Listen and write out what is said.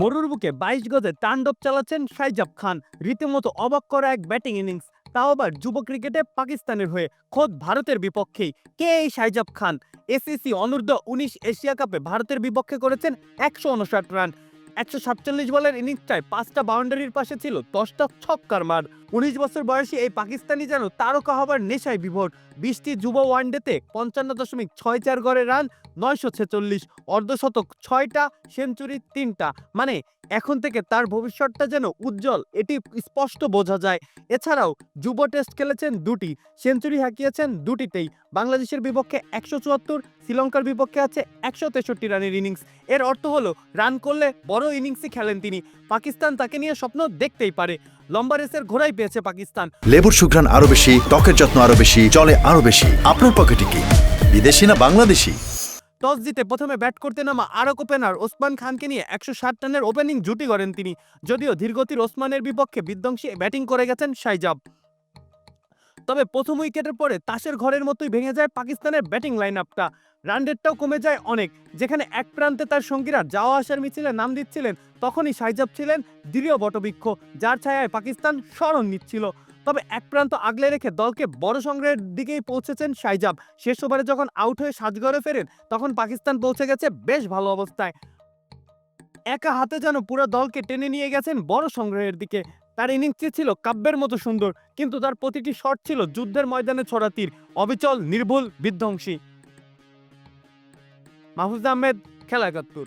মরুর বুকে বাইশ গজে তাণ্ডব চালাচ্ছেন সাইজাব খান। রীতিমতো অবাক করা এক ব্যাটিং ইনিংস। তাও আবার যুব ক্রিকেটে পাকিস্তানের হয়ে খোদ ভারতের বিপক্ষেই। কে এই সাইজাব খান? এসিসি অনূর্ধ্ব উনিশ এশিয়া কাপে ভারতের বিপক্ষে করেছেন একশো উনষাট রান। একশো সাতচল্লিশ বলের ইনিংসটায় পাঁচটা বাউন্ডারির পাশে ছিল দশটা ছক্কার মার। উনিশ বছর বয়সী এই পাকিস্তানি যেন তারকা হবার নেশায় বিভোট বিশটি যুব ওয়ানডেতে পঞ্চান্ন দশমিক ছয় চার গড়ে রান, নয়শো ছেচল্লিশ, অর্ধশতক ছয়টা, সেঞ্চুরি তিনটা। মানে এখন থেকে তার ভবিষ্যৎটা যেন উজ্জ্বল, এটি স্পষ্ট বোঝা যায়। এছাড়াও, যুব টেস্ট খেলেছেন দুটি, সেঞ্চুরি হাঁকিয়েছেন দুটিতেই। বাংলাদেশের বিপক্ষে একশো চুয়াত্তর, শ্রীলঙ্কার বিপক্ষে আছে একশো তেষট্টি রানের ইনিংস। এর অর্থ হলো, রান করলে বড় ইনিংসই খেলেন তিনি। পাকিস্তান তাকে নিয়ে স্বপ্ন দেখতেই পারে। লম্বা রেসের ঘোড়াই পেয়েছে পাকিস্তান। লেবুর সুঘ্রাণ আরও বেশি, ত্বকের যত্ন আরও বেশি চলে আরও বেশি। আপনার পকেটে কি বিদেশি না বাংলাদেশি? টস জিতে প্রথমে ব্যাট করতে নামা আরক ওপেনার ওসমান খানকে নিয়ে একশো ষাট রানের ওপেনিং জুটি করেন তিনি, যদিও ধীরগতির ওসমানের বিপক্ষে বিধ্বংসী ব্যাটিং করে গেছেন সাইজাব তবে প্রথম উইকেটের পরে তাসের ঘরের মতোই ভেঙে যায় পাকিস্তানের ব্যাটিং লাইন আপটা রান রেটটাও কমে যায় অনেক, যেখানে এক প্রান্তে তার সঙ্গীরা যাওয়া আসার মিছিলে নাম দিচ্ছিলেন, তখনই সাইজাব ছিলেন দৃঢ় বটবৃক্ষ, যার ছায়ায় পাকিস্তান স্মরণ নিচ্ছিল। তবে এক প্রান্ত আগলে রেখে দলকে বড় সংগ্রহের দিকেই পৌঁছেছেন সাইজাব শেষ ওভারে যখন আউট হয়ে সাজগড়ে ফেরেন, তখন পাকিস্তান পৌঁছে গেছে বেশ ভালো অবস্থায়। একা হাতে যেন পুরো দলকে টেনে নিয়ে গেছেন বড় সংগ্রহের দিকে। তার ইনিংসটি ছিল কাব্যের মতো সুন্দর, কিন্তু তার প্রতিটি শট ছিল যুদ্ধের ময়দানে ছড়া তীর, অবিচল, নির্ভুল, বিধ্বংসী। মাহফুজ আহমেদ খেলা একাত্তর